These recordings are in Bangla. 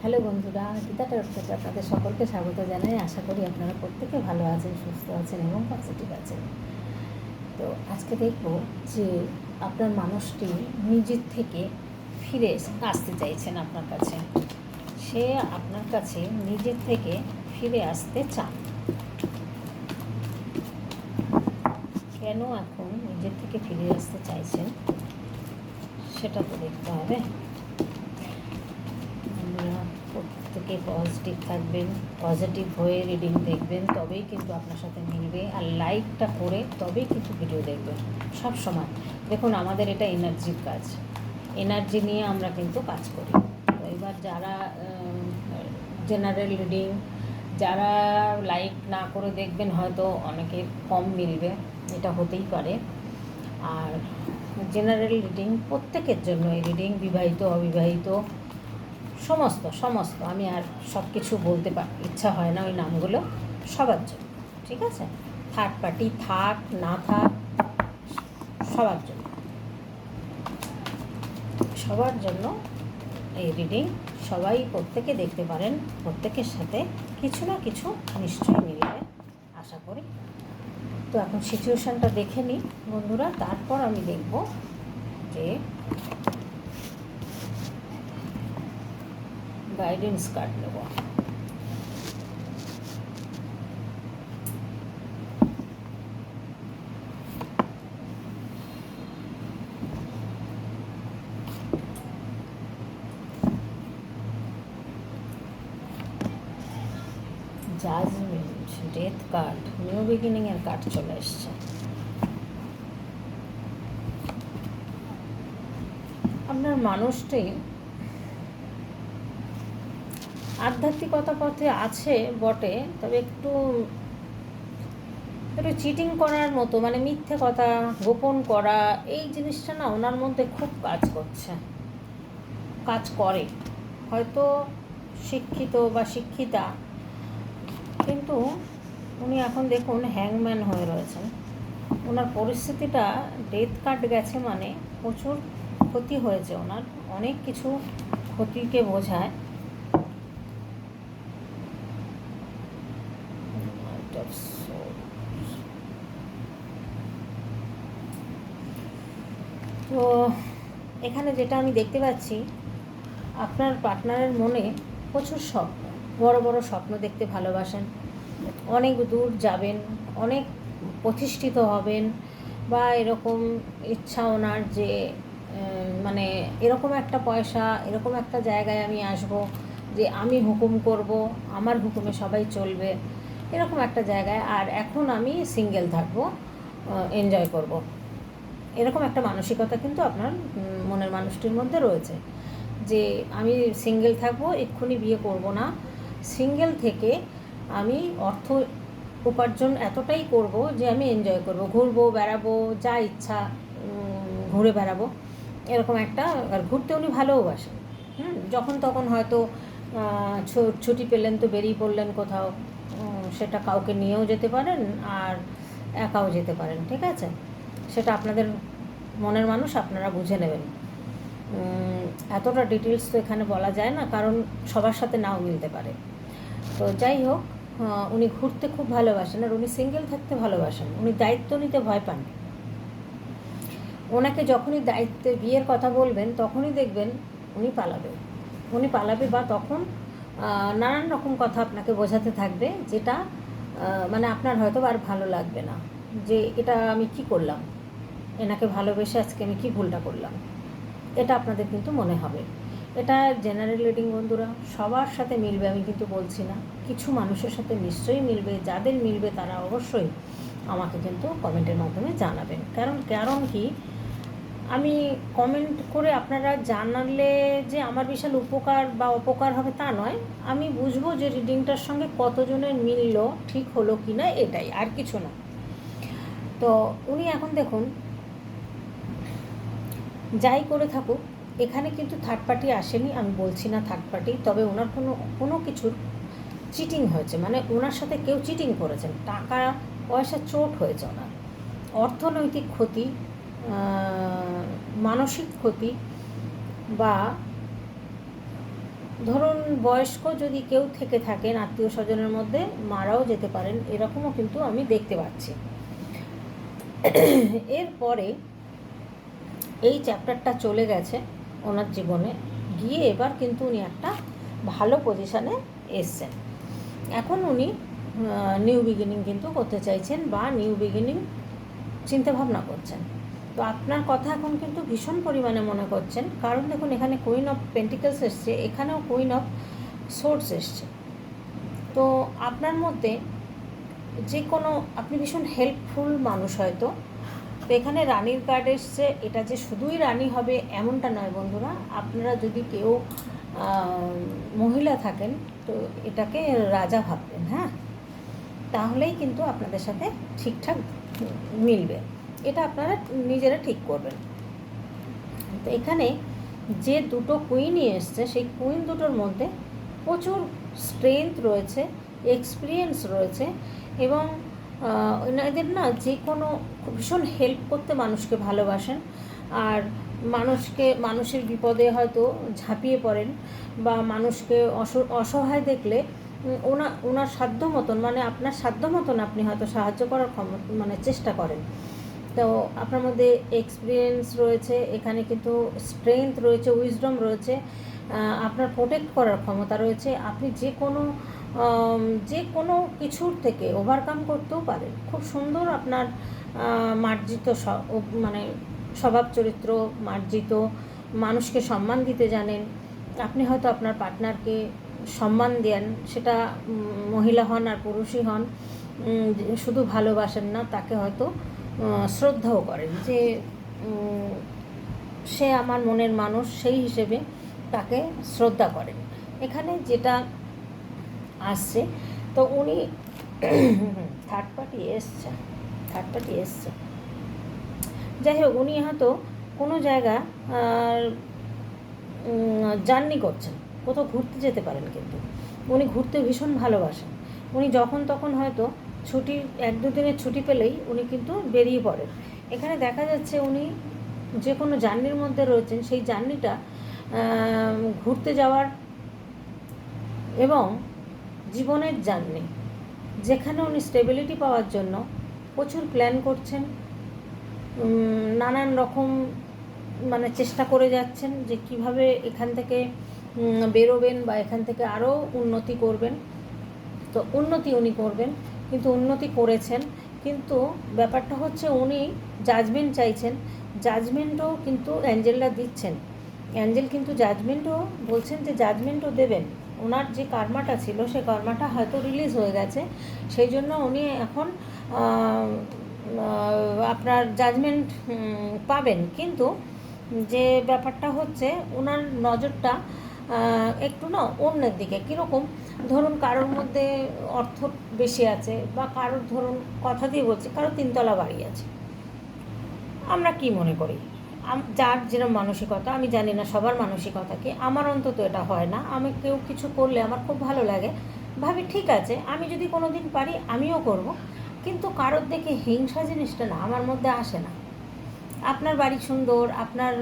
হ্যালো বন্ধুরা গীতা থেকে আপনাদের সকলকে স্বাগত জানাই। আশা করি আপনারা প্রত্যেকে ভালো আছেন, সুস্থ আছেন এবং পজিটিভ আছেন। তো আজকে দেখব যে আপনার মানুষটি নিজের থেকে ফিরে আসতে চাইছেন আপনার কাছে। সে আপনার কাছে নিজের থেকে ফিরে আসতে চান। কেন এখন নিজের থেকে ফিরে আসতে চাইছেন? সেটা তো দেখতে হবে আপনারা প্রত্যেকে পজিটিভ থাকবেন পজিটিভ হয়ে রিডিং দেখবেন, তবেই কিন্তু আপনার সাথে মিলবে আর লাইকটা করে তবেই কিন্তু ভিডিও দেখবেন, সব সময়। দেখুন, আমাদের এটা এনার্জির কাজ। এনার্জি নিয়ে আমরা কিন্তু কাজ করি। এবার যারা জেনারেল রিডিং যারা লাইক না করে দেখবেন, হয়তো অনেকে কম মিলবে, এটা হতেই পারে। আর জেনারেল রিডিং প্রত্যেকের জন্য, এই রিডিং বিবাহিত, অবিবাহিত সমস্ত সমস্ত। আমি আর সব কিছু বলতে পার ইচ্ছা হয় না ওই নামগুলো। সবার জন্য, ঠিক আছে? থার্ড পার্টি থাক, না থাক, সবার জন্য। সবার জন্য এই রিডিং সবাই প্রত্যেকে দেখতে পারেন, প্রত্যেকের সাথে কিছু না কিছু নিশ্চয়ই মিলবে আশা করি। তো এখন সিচুয়েশানটা দেখে নিই। বন্ধুরা, তারপর আমি দেখব যে গাইডেন্স কার্ড নেব। জাজমেন্ট ডেথ কার্ড নিউ বিগিনিংয়ের কার্ড চলে এসছে। আপনার মানুষটি আধ্যাত্মিকতা পথে আছে বটে, তবে একটু একটু চিটিং করার মতো মানে মিথ্যে কথা, গোপন করা, এই জিনিসটা না ওনার মধ্যে খুব কাজ করছে। কাজ করে। হয়তো শিক্ষিত বা শিক্ষিতা, কিন্তু উনি এখন দেখুন হ্যাংম্যান হয়ে রয়েছেন। ওনার পরিস্থিতিটা ডেথ কার্ড গেছে মানে প্রচুর ক্ষতি হয়েছে ওনার। অনেক কিছু ক্ষতিকে বোঝায়। তো এখানে যেটা আমি দেখতে পাচ্ছি, আপনার পার্টনারের মনে প্রচুর স্বপ্ন, বড় বড় স্বপ্ন দেখতে ভালোবাসেন অনেক দূর যাবেন, অনেক প্রতিষ্ঠিত হবেন বা এরকম ইচ্ছা ওনার যে মানে এরকম একটা পয়সা, এরকম একটা জায়গায় আমি আসব যে আমি হুকুম করব, আমার হুকুমে সবাই চলবে, এরকম একটা জায়গায় আর এখন আমি সিঙ্গেল থাকব এনজয় করব। এরকম একটা মানসিকতা কিন্তু আপনার মনের মানুষটির মধ্যে রয়েছে। যে আমি সিঙ্গেল থাকব, এক্ষুনি বিয়ে করব না। সিঙ্গেল থেকে আমি অর্থ উপার্জন এতটাই করব যে আমি এনজয় করব। ঘুরবো, বেড়াবো, যা ইচ্ছা ঘুরে বেড়াবো। এরকম একটা, আর ঘুরতে উনি ভালোবাসেন হুম, যখন তখন হয়তো ছুটি পেলেন তো বেরিয়ে পড়লেন কোথাও। সেটা কাউকে নিয়েও যেতে পারেন আর একাও যেতে পারেন, ঠিক আছে? সেটা আপনাদের মনের মানুষ আপনারা বুঝে নেবেন। এতটা ডিটেলস তো এখানে বলা যায় না, কারণ সবার সাথে নাও মিলতে পারে। তো যাই হোক উনি ঘুরতে খুব ভালোবাসেন আর উনি সিঙ্গেল থাকতে ভালোবাসেন। উনি দায়িত্ব নিতে ভয় পান। ওনাকে যখনই দায়িত্বে বিয়ের কথা বলবেন, তখনই দেখবেন উনি পালাবে। উনি পালাবে বা তখন নানান রকম কথা আপনাকে বোঝাতে থাকবে, যেটা মানে আপনার হয়তো আর ভালো লাগবে না। যে এটা আমি কি করলাম? এনাকে ভালোবেসে আজকে আমি কি ভুলটা করলাম? এটা আপনাদের কিন্তু মনে হবে। এটা জেনারেল রিডিং বন্ধুরা, সবার সাথে মিলবে আমি কিন্তু বলছি না। কিছু মানুষের সাথে নিশ্চয়ই মিলবে, যাদের মিলবে তারা অবশ্যই আমাকে কিন্তু কমেন্টের মাধ্যমে জানাবেন। কারণ কারণ কি? আমি কমেন্ট করে আপনারা জানালে যে আমার বিশাল উপকার বা অপকার হবে তা নয়। আমি বুঝব যে রিডিংটার সঙ্গে কতজনের মিলল, ঠিক হলো কি না এটাই, আর কিছু না। তো উনি এখন দেখুন যাই করে থাকুক, এখানে কিন্তু থার্ড পার্টি আসেনি, আমি বলছি না থার্ড পার্টি তবে ওনার কোনো কোনো কিছুর চিটিং হয়েছে মানে ওনার সাথে কেউ চিটিং করেছেন, টাকা পয়সা চোট হয়েছে ওনার। অর্থনৈতিক ক্ষতি মানসিক ক্ষতি, বা ধরুন বয়স্ক যদি কেউ থেকে থাকেন, আত্মীয় স্বজনের মধ্যে মারাও যেতে পারেন, এরকমও কিন্তু আমি দেখতে পাচ্ছি। এরপরে এই চ্যাপ্টারটা চলে গেছে ওনার জীবনে। গিয়ে এবার কিন্তু উনি একটা ভালো পজিশানে এসছেন। এখন উনি নিউ বিগিনিং কিন্তু করতে চাইছেন বা নিউ বিগিনিং চিন্তাভাবনা করছেন। তো আপনার কথা এখন কিন্তু ভীষণ পরিমাণে মনে করছেন। কারণ দেখুন, এখানে কুইন অফ পেন্টিকলস এসছে, এখানেও কুইন অফ সোর্স এসছে। তো আপনার মধ্যে যে কোনো, আপনি ভীষণ হেল্পফুল মানুষ হয়তো তো এখানে রানীর কার্ড এসছে। এটা যে শুধুই রানী হবে এমনটা নয় বন্ধুরা, আপনারা যদি কেউ মহিলা থাকেন, তো এটাকে রাজা ভাববেন হ্যাঁ? তাহলেই কিন্তু আপনাদের সাথে ঠিকঠাক মিলবে। এটা আপনারা নিজেরা ঠিক করবেন। তো এখানে যে দুটো কুইনই এসছে, সেই কুইন দুটোর মধ্যে প্রচুর স্ট্রেংথ রয়েছে এক্সপিরিয়েন্স রয়েছে এবং এনাদের না যে কোনো ভীষণ হেল্প করতে মানুষকে ভালোবাসেন। আর মানুষকে, মানুষের বিপদে হয়তো ঝাঁপিয়ে পড়েন বা মানুষকে অসহায় দেখলে ওনা, ওনার সাধ্য মতন মানে আপনার সাধ্য মতন আপনি হয়তো সাহায্য করার মানে চেষ্টা করেন। তো আপনার মধ্যে এক্সপিরিয়েন্স রয়েছে, এখানে কিন্তু স্ট্রেংথ রয়েছে উইজডম রয়েছে আপনার প্রোটেক্ট করার ক্ষমতা রয়েছে। আপনি যে কোনো যে কোনো কিছুর থেকে ওভারকাম করতেও পারেন খুব সুন্দর আপনার মার্জিত মানে স্বভাব চরিত্র, মার্জিত, মানুষকে সম্মান দিতে জানেন। আপনি হয়তো আপনার পার্টনারকে সম্মান দেন, সেটা মহিলা হন আর পুরুষই হন শুধু ভালোবাসেন না, তাকে হয়তো শ্রদ্ধাও করেন যে সে আমার মনের মানুষ, সেই হিসেবে তাকে শ্রদ্ধা করেন। এখানে যেটা আসছে। তো উনি থার্ড পার্টি এসছে থার্ড পার্টি এসছে। যাই হোক, উনি হয়তো কোনো জায়গা জার্নি করছেন। কোথাও ঘুরতে যেতে পারেন কিন্তু। উনি ঘুরতে ভীষণ ভালোবাসেন। উনি যখন তখন হয়তো ছুটি, এক দুদিনের ছুটি পেলেই উনি কিন্তু বেরিয়ে পড়েন। এখানে দেখা যাচ্ছে উনি যে কোনো জার্নির মধ্যে রয়েছেন, সেই জার্নিটা ঘুরতে যাওয়ার এবং জীবনের জার্নি। যেখানে উনি স্টেবিলিটি পাওয়ার জন্য প্রচুর প্ল্যান করছেন নানান রকম মানে চেষ্টা করে যাচ্ছেন যে কীভাবে এখান থেকে বেরোবেন বা এখান থেকে আরও উন্নতি করবেন। তো উন্নতি উনি করবেন, কিন্তু উন্নতি করেছেন। কিন্তু ব্যাপারটা হচ্ছে উনি জাজমেন্ট চাইছেন। জাজমেন্টও কিন্তু অ্যাঞ্জেলরা দিচ্ছেন। অ্যাঞ্জেল কিন্তু জাজমেন্টও বলছেন যে জাজমেন্টও দেবেন। ওনার যে কার্মাটা ছিল, সে কার্মাটা হয়তো রিলিজ হয়ে গেছে। সেই জন্য উনি এখন আপনার জাজমেন্ট পাবেন। কিন্তু যে ব্যাপারটা হচ্ছে ওনার নজরটা একটু না অন্যের দিকে। কীরকম? ধরুন কারোর মধ্যে অর্থ বেশি আছে বা কারোর, ধরুন কথা দিয়ে বলছি, কারোর তিনতলা বাড়ি আছে। আমরা কি মনে করি? যার যেরকম মানসিকতা, আমি জানি না সবার মানসিকতা কি, আমার অন্তত এটা হয় না। আমি কেউ কিছু করলে আমার খুব ভালো লাগে। ভাবি, ঠিক আছে, আমি যদি কোনো দিন পারি, আমিও করব। কিন্তু কারোর দেখে হিংসা জিনিসটা না, আমার মধ্যে আসে না। আপনার বাড়ি সুন্দর, আপনার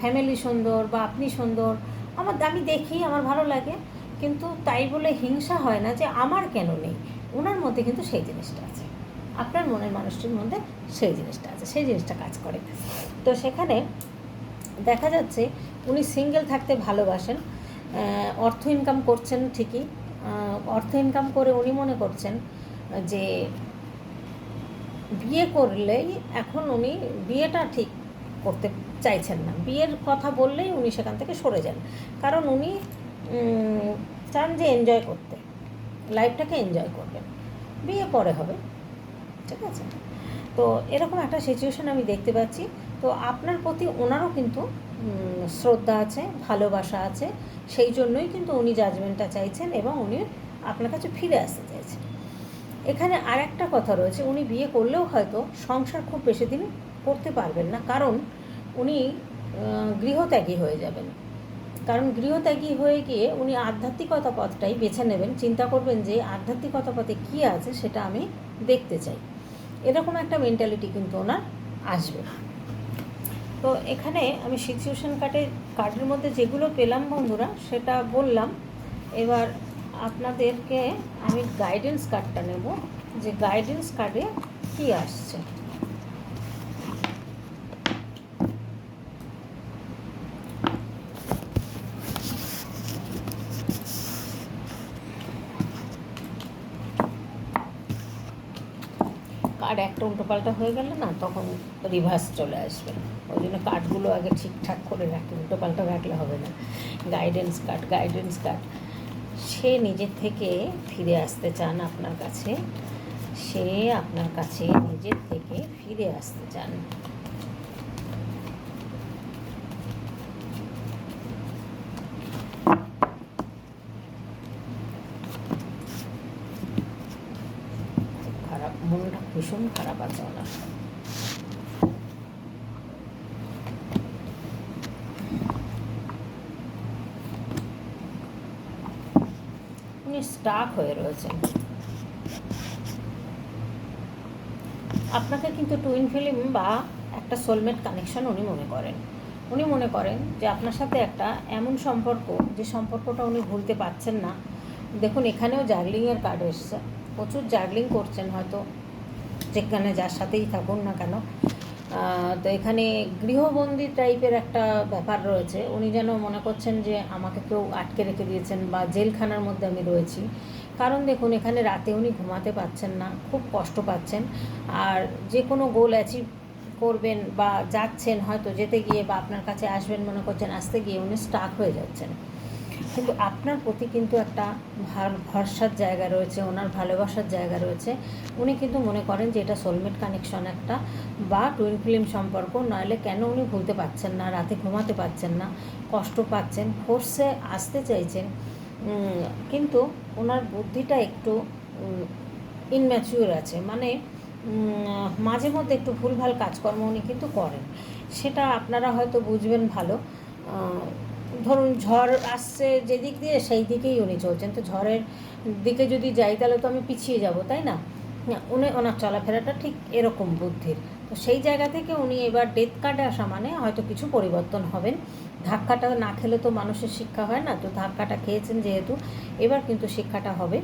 ফ্যামিলি সুন্দর বা আপনি সুন্দর, আমার আমি দেখি, আমার ভালো লাগে। কিন্তু তাই বলে হিংসা হয় না যে আমার কেন নেই। ওনার মধ্যে কিন্তু সেই জিনিসটা আছে। আপনার মনের মানুষটির মধ্যে সেই জিনিসটা আছে, সেই জিনিসটা কাজ করে। তো সেখানে দেখা যাচ্ছে উনি সিঙ্গেল থাকতে ভালোবাসেন অর্থ ইনকাম করছেন ঠিকই অর্থ ইনকাম করে উনি মনে করছেন যে বিয়ে করলেই এখন উনি বিয়েটা ঠিক করতে চাইছেন না। বিয়ের কথা বললেই উনি সেখান থেকে সরে যান। কারণ উনি চান যে এনজয় করতে লাইফটাকে এনজয় করবেন। বিয়ে পরে হবে। ঠিক আছে? তো এরকম একটা সিচুয়েশন আমি দেখতে পাচ্ছি। তো আপনার প্রতি ওনারও কিন্তু শ্রদ্ধা আছে, ভালোবাসা আছে। সেই জন্যই কিন্তু উনি জাজমেন্টটা চাইছেন এবং উনি আপনার কাছে ফিরে আসতে চাইছেন। এখানে আর একটা কথা রয়েছে, উনি বিয়ে করলেও হয়তো সংসার খুব বেশি দিন করতে পারবেন না। কারণ উনি গৃহত্যাগী হয়ে যাবেন। কারণ গৃহত্যাগী হয়ে গিয়ে উনি আধ্যাত্মিকতা পথটাই বেছে নেবেন। চিন্তা করবেন যে আধ্যাত্মিকতা পথে কী আছে সেটা আমি দেখতে চাই। এরকম একটা মেন্টালিটি কিন্তু ওনার আসবে। তো এখানে আমি সিচুয়েশন কার্ডে কার্ডের মধ্যে যেগুলো পেলাম বন্ধুরা, সেটা বললাম। এবার আপনাদেরকে আমি গাইডেন্স কার্ডটা নেব, যে গাইডেন্স কার্ডে কী আসছে। কার্ড একটা উল্টোপাল্টা হয়ে গেলে না, তখন রিভার্স চলে আসবে। ওই জন্য কার্ডগুলো আগে ঠিকঠাক করে রাখি উল্টোপাল্টা রাখলে হবে না। গাইডেন্স কার্ড গাইডেন্স কার্ড সে নিজের থেকে ফিরে আসতে চান আপনার কাছে। সে আপনার কাছে নিজের থেকে ফিরে আসতে চান খুব খারাপ মনটা ভীষণ খারাপ আছে ওনার। উনি স্টাক হয়ে রয়েছেন। আপনাকে কিন্তু টুইন ফিল্ম বা একটা সোলমেট কানেকশন উনি মনে করেন। উনি মনে করেন যে আপনার সাথে একটা এমন সম্পর্ক, যে সম্পর্কটা উনি ভুলতে পারছেন না। দেখুন, এখানেও জাগলিংয়ের কার্ড এসছে। প্রচুর জার্গলিং করছেন হয়তো, যেখানে যার সাথেই থাকুন না কেন। তো এখানে গৃহবন্দী টাইপের একটা ব্যাপার রয়েছে। উনি যেন মনে করছেন যে আমাকে কেউ আটকে রেখে দিয়েছেন বা জেলখানার মধ্যে আমি রয়েছি। কারণ দেখুন, এখানে রাতে উনি ঘুমাতে পারছেন না, খুব কষ্ট পাচ্ছেন। আর যে কোনো গোল অ্যাচিভ করবেন বা যাচ্ছেন হয়তো, যেতে গিয়ে বা আপনার কাছে আসবেন মনে করছেন, আসতে গিয়ে উনি স্টাক হয়ে যাচ্ছেন। কিন্তু আপনার প্রতি কিন্তু একটা ভার- ভরসার জায়গা রয়েছে, ওনার ভালোবাসার জায়গা রয়েছে। উনি কিন্তু মনে করেন যে এটা সোলমেট কানেকশন একটা বা টুইন ফিল্ম সম্পর্ক নইলে কেন উনি ভুলতে পারছেন না, রাতে ঘুমাতে পারছেন না, কষ্ট পাচ্ছেন ফোর্সে আসতে চাইছেন। কিন্তু ওনার বুদ্ধিটা একটু ইনম্যাচিউর আছে। মানে মাঝে মধ্যে একটু ভুলভাল কাজকর্ম উনি কিন্তু করেন। সেটা আপনারা হয়তো বুঝবেন ভালো। ধরুন ঝড় আসছে যেদিক দিয়ে, সেই দিকেই উনি চলছেন। তো ঝড়ের দিকে যদি যাই, তাহলে তো আমি পিছিয়ে যাব, তাই না? উনি, ওনার চলাফেরাটা ঠিক এরকম বুদ্ধির। তো সেই জায়গা থেকে উনি এবার ডেথ কার্ডে আসা মানে হয়তো কিছু পরিবর্তন হবেন। ধাক্কাটা না খেলে তো মানুষের শিক্ষা হয় না। তো ধাক্কাটা খেয়েছেন যেহেতু, এবার কিন্তু শিক্ষাটা হবে।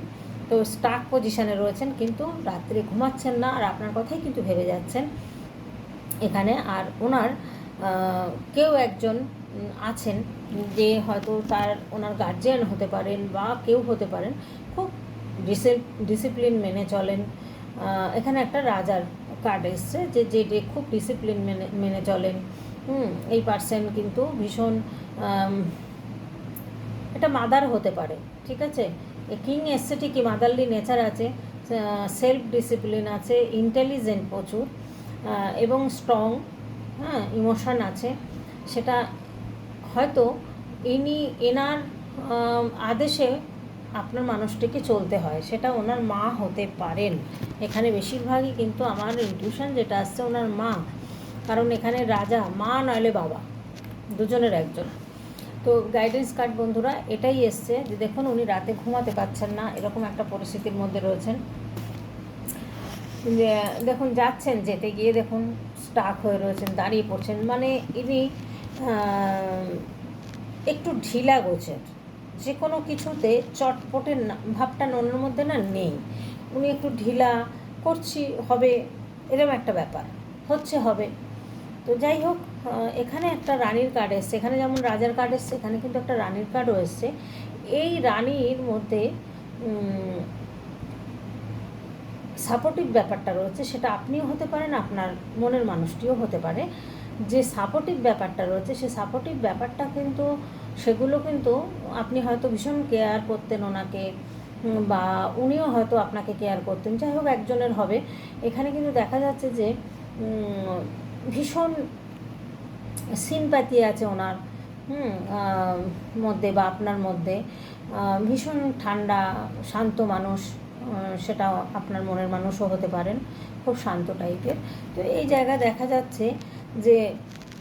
তো স্টাক পজিশনে রয়েছেন, কিন্তু রাত্রে ঘুমাচ্ছেন না আর আপনার কথাই কিন্তু ভেবে যাচ্ছেন। এখানে আর ওনার কেউ একজন আছেন, যে হয়তো তার, ওনার গার্জিয়ান হতে পারেন বা কেউ হতে পারেন, খুব ডিসিপ্লিন মেনে চলেন। এখানে একটা রাজার কার্ড এসছে, যে যে খুব ডিসিপ্লিন মেনে মেনে চলেন। হুম, এই পার্সন কিন্তু ভীষণ এটা মাদার হতে পারে, ঠিক আছে? কিং এসছে ঠিকই মাদারলি নেচার আছে সেলফ ডিসিপ্লিন আছে ইন্টেলিজেন্ট প্রচুর এবং স্ট্রং হ্যাঁ ইমোশন আছে। সেটা হয়তো ইনি, এনার আদেশে আপনার মানুষটিকে চলতে হয়। সেটা ওনার মা হতে পারেন। এখানে বেশিরভাগই কিন্তু আমার ইনটিউশন যেটা আসছে ওনার মা। কারণ এখানে রাজা, মা নইলে বাবা। দুজনের একজন। তো গাইডেন্স কার্ড বন্ধুরা, এটাই এসছে যে দেখুন, উনি রাতে ঘুমাতে পারছেন না। এরকম একটা পরিস্থিতির মধ্যে রয়েছেন। দেখুন, যাচ্ছেন, যেতে গিয়ে দেখুন স্টাক হয়ে রয়েছেন, দাঁড়িয়ে পড়ছেন। মানে ইনি একটু ঢিলা গোছের। যে কোনো কিছুতে চটপটের ভাবটা ওনার মধ্যে না নেই। উনি একটু ঢিলা, করছি, হবে এরকম একটা ব্যাপার। হচ্ছে, হবে। তো যাই হোক এখানে একটা রানীর কার্ড এসছে। এখানে যেমন রাজার কার্ড এসছে, এখানে কিন্তু একটা রানীর কার্ডও এসছে। এই রানীর মধ্যে সাপোর্টিভ ব্যাপারটা রয়েছে। সেটা আপনিও হতে পারেন, আপনার মনের মানুষটিও হতে পারে। যে সাপোর্টিভ ব্যাপারটা রয়েছে, সে সাপোর্টিভ ব্যাপারটা কিন্তু, সেগুলো কিন্তু আপনি হয়তো ভীষণ কেয়ার করতেন ওনাকে বা উনিও হয়তো আপনাকে কেয়ার করতেন। যাই হোক, একজনের হবে। এখানে কিন্তু দেখা যাচ্ছে যে ভীষণ সিম্প্যাথি আছে ওনার, হুম মধ্যে বা আপনার মধ্যে। ভীষণ ঠান্ডা, শান্ত মানুষ সেটা আপনার মনের মানুষও হতে পারেন। খুব শান্ত টাইপের তো এই জায়গা দেখা যাচ্ছে যে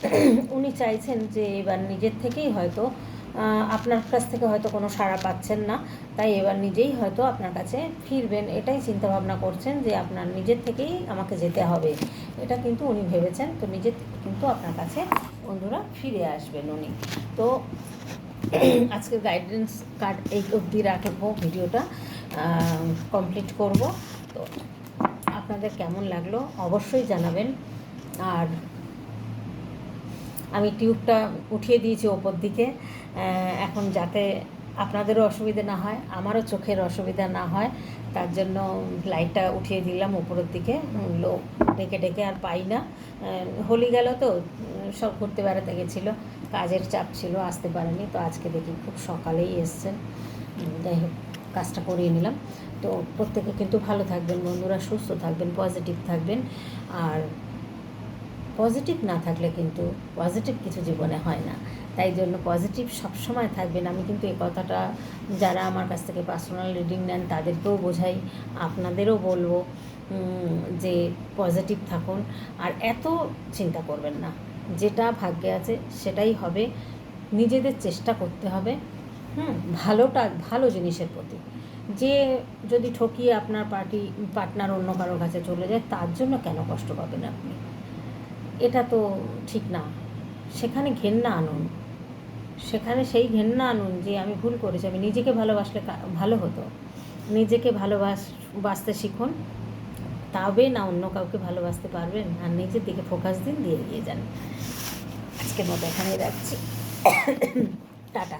উনি চাইছেন যে এবার নিজের থেকেই হয়তো আপনার কাছ থেকে হয়তো কোনো সাড়া পাচ্ছেন না। তাই এবার নিজেই হয়তো আপনার কাছে ফিরবেন। এটাই চিন্তা ভাবনা করছেন যে আপনার নিজের থেকেই আমাকে যেতে হবে। এটা কিন্তু উনি ভেবেছেন। তো নিজের কিন্তু আপনার কাছে বন্ধুরা ফিরে আসবেন উনি। তো আজকে গাইডেন্স কার্ড এই অবধি রাখব। ভিডিওটা কমপ্লিট করব। তো আপনাদের কেমন লাগল অবশ্যই জানাবেন। আর আমি টিউবটা উঠিয়ে দিয়েছি ওপর দিকে এখন যাতে আপনাদেরও অসুবিধা না হয়, আমারও চোখের অসুবিধা না হয়, তার জন্য লাইটটা উঠিয়ে দিলাম উপরের দিকে লোক ডেকে ডেকে আর পাই না। হোলি গেল তো, সব ঘুরতে বেড়াতে গেছিল, কাজের চাপ ছিল, আসতে পারেনি, তো আজকে দেখি খুব সকালেই এসছেন। যাই হোক, কাজটা করিয়ে নিলাম। তো প্রত্যেকে কিন্তু ভালো থাকবেন বন্ধুরা, সুস্থ থাকবেন, পজিটিভ থাকবেন, আর পজিটিভ না থাকলে কিন্তু পজিটিভ কিছু জীবনে হয় না। তাই জন্য পজিটিভ সবসময় থাকবেন আমি কিন্তু এই কথাটা যারা আমার কাছ থেকে পার্সোনাল রিডিং নেন, তাদেরকেও বোঝাই, আপনাদেরও বলব যে পজিটিভ থাকুন। আর এত চিন্তা করবেন না। যেটা ভাগ্যে আছে সেটাই হবে। নিজেদের চেষ্টা করতে হবে। হুম, ভালোটা, ভালো জিনিসের প্রতি। যে যদি ঠকিয়ে আপনার পার্টি পার্টনার অন্য কারোর কাছে চলে যায়, তার জন্য কেন কষ্ট পাবেন আপনি? এটা তো ঠিক না। সেখানে ঘেন্না আনুন। সেখানে সেই ঘেন্না আনুন যে আমি ভুল করেছি, আমি নিজেকে ভালোবাসলে ভালো হতো। নিজেকে ভালোবাস বাসতে শিখুন। তবে না অন্য কাউকে ভালোবাসতে পারবেন, আর নিজের দিকে ফোকাস দিন, দিয়ে এগিয়ে যান। আজকের মতো এখানেই রাখছি। টাটা।